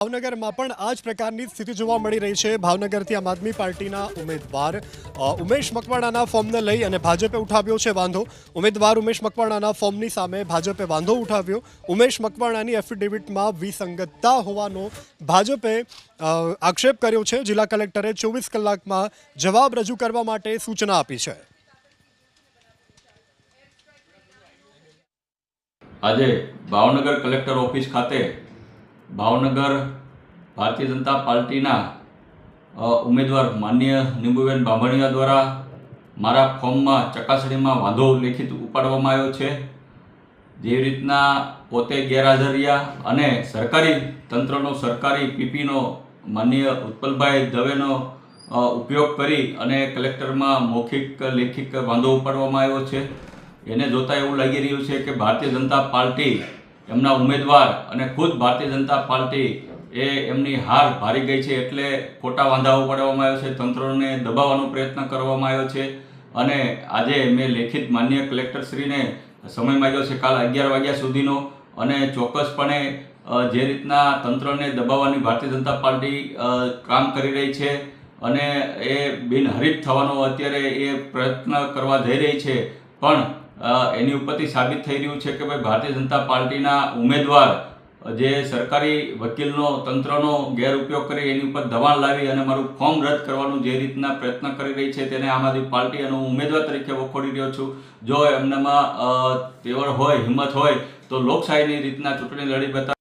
ભાવનગરમાં પણ આ જ પ્રકારની સ્થિતિ જોવા મળી રહી છે. ભાવનગરથી આમ આદમી પાર્ટીના ઉમેદવાર ઉમેશ મકવાણાના ફોર્મને લઈ અને ભાજપે ઉઠાવ્યો છે વાંધો. ઉમેદવાર ઉમેશ મકવાણાના ફોર્મની સામે ભાજપે વાંધો ઉઠાવ્યો. ઉમેશ મકવાણાની એફિડેવિટમાં વિસંગતતા હોવાનો ભાજપે આક્ષેપ કર્યો છે. જિલ્લા કલેક્ટરે ચોવીસ કલાકમાં જવાબ રજૂ કરવા માટે સૂચના આપી છે. આજે ભાવનગર કલેક્ટર ઓફિસ ખાતે ભાવનગર ભારતીય જનતા પાર્ટીના ઉમેદવાર માન્ય નિંબુબેન બાંભણિયા દ્વારા મારા ફોર્મમાં ચકાસણીમાં વાંધો લેખિત ઉપાડવામાં આવ્યો છે. જેવી રીતના પોતે ગેરહાજર રહ્યા અને સરકારી તંત્રનો, સરકારી પીપીનો માનનીય ઉત્પલભાઈ દવેનો ઉપયોગ કરી અને કલેક્ટરમાં મૌખિક લેખિત વાંધો ઉપાડવામાં આવ્યો છે. એને જોતાં એવું લાગી રહ્યું છે કે ભારતીય જનતા પાર્ટી એમના ઉમેદવાર અને ખુદ ભારતીય જનતા પાર્ટી એ એમની હાર ભારી ગઈ છે એટલે ખોટા વાંધાઓ પાડવામાં આવ્યો છે, તંત્રને દબાવવાનો પ્રયત્ન કરવામાં આવ્યો છે. અને આજે મેં લેખિત માન્ય કલેક્ટરશ્રીને સમય માંગ્યો છે કાલ અગિયાર વાગ્યા સુધીનો અને ચોક્કસપણે જે રીતના તંત્રને દબાવવાની ભારતીય જનતા પાર્ટી કામ કરી રહી છે અને એ બિનહરીફ થવાનો અત્યારે એ પ્રયત્ન કરવા જઈ રહી છે. પણ એની ઉપરથી સાબિત થઈ રહ્યું છે કે ભાઈ ભારતીય જનતા પાર્ટીના ઉમેદવાર, જે સરકારી વકીલનો, તંત્રનો ગેરઉપયોગ કરી, એની ઉપર દબાણ લાવી અને મારું ફોર્મ રદ કરવાનું જે રીતના પ્રયત્ન કરી રહી છે તેને આમ આદમી પાર્ટી અને ઉમેદવાર તરીકે વખોડી રહ્યો છું. જો એમનામાં તેવડ હોય, હિંમત હોય, તો લોકશાહીની રીતના ચૂંટણી લડી બતા